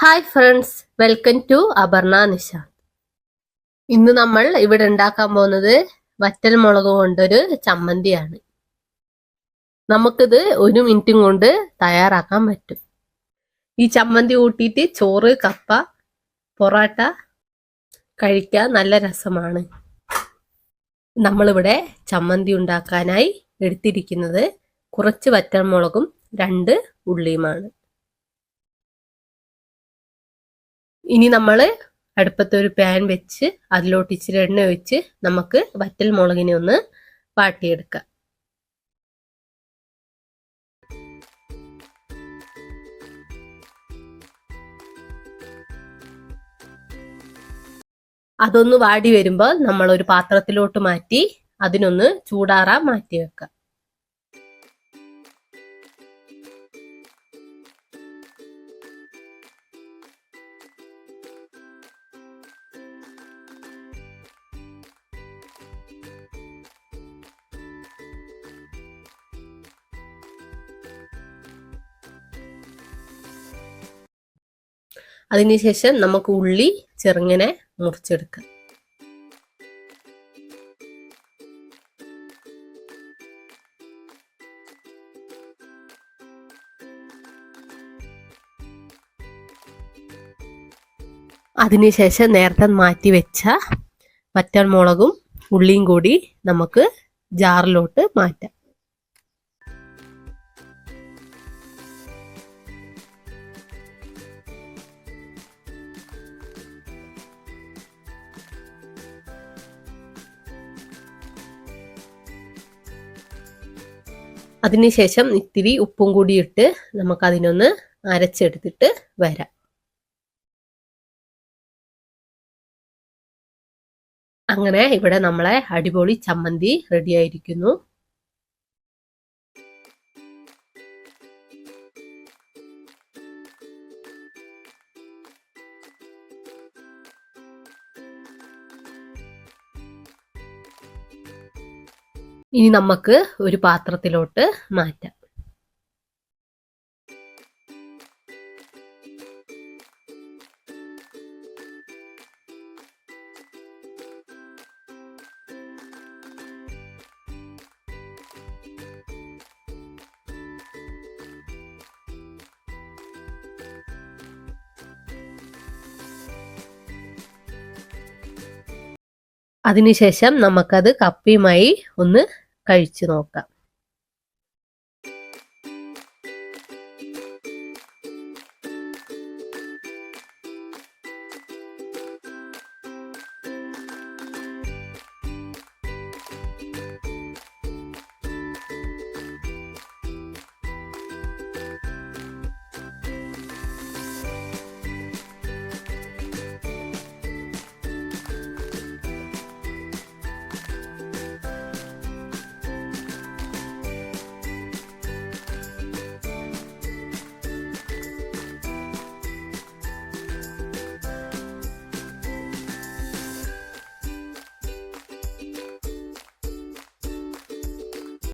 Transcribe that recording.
Hi friends welcome to Aparna Nishanth ഇന്ന് നമ്മൾ ഇവിടെ ഉണ്ടാക്കാൻ പോകുന്നത് വറ്റൽ മുളക് കൊണ്ടൊരു ചമ്മന്തിയാണ്. നമുക്കിത് ഒരു മിനിറ്റും കൊണ്ട് തയ്യാറാക്കാൻ പറ്റും. ഈ ചമ്മന്തി കൂട്ടിയിട്ട് ചോറ് കപ്പ പൊറോട്ട കഴിക്കാൻ നല്ല രസമാണ്. നമ്മളിവിടെ ചമ്മന്തി ഉണ്ടാക്കാനായി എടുത്തിരിക്കുന്നത് കുറച്ച് വറ്റൽ മുളകും രണ്ട് ഉള്ളിയുമാണ്. ഇനി നമ്മൾ അടുപ്പത്തെ ഒരു പാൻ വെച്ച് അതിലോട്ട് ഇച്ചിരി എണ്ണ ഒഴിച്ച് നമുക്ക് വറ്റൽ മുളകിനെ ഒന്ന് വാട്ടിയെടുക്കാം. അതൊന്ന് വാടി വരുമ്പോൾ നമ്മൾ ഒരു പാത്രത്തിലോട്ട് മാറ്റി അതിനൊന്ന് ചൂടാറാൻ മാറ്റി വെക്കാം. അതിനുശേഷം നമുക്ക് ഉള്ളി ചെറുങ്ങനെ മുറിച്ചെടുക്കാം. അതിനുശേഷം നേരത്തെ മാറ്റി വെച്ച വറ്റൽമുളകും ഉള്ളിയും കൂടി നമുക്ക് ജാറിലോട്ട് മാറ്റാം. അതിനുശേഷം ഇത്തിരി ഉപ്പും കൂടി ഇട്ട് നമുക്കതിനൊന്ന് അരച്ചെടുത്തിട്ട് വരാം. അങ്ങനെ ഇവിടെ നമ്മളെ അടിപൊളി ചമ്മന്തി റെഡി ആയിരിക്കുന്നു. ഇനി നമുക്ക് ഒരു പാത്രത്തിലോട്ട് മാറ്റാം. അതിനുശേഷം നമുക്കത് കപ്പിയുമായി ഒന്ന് കഴിച്ചു നോക്കാം.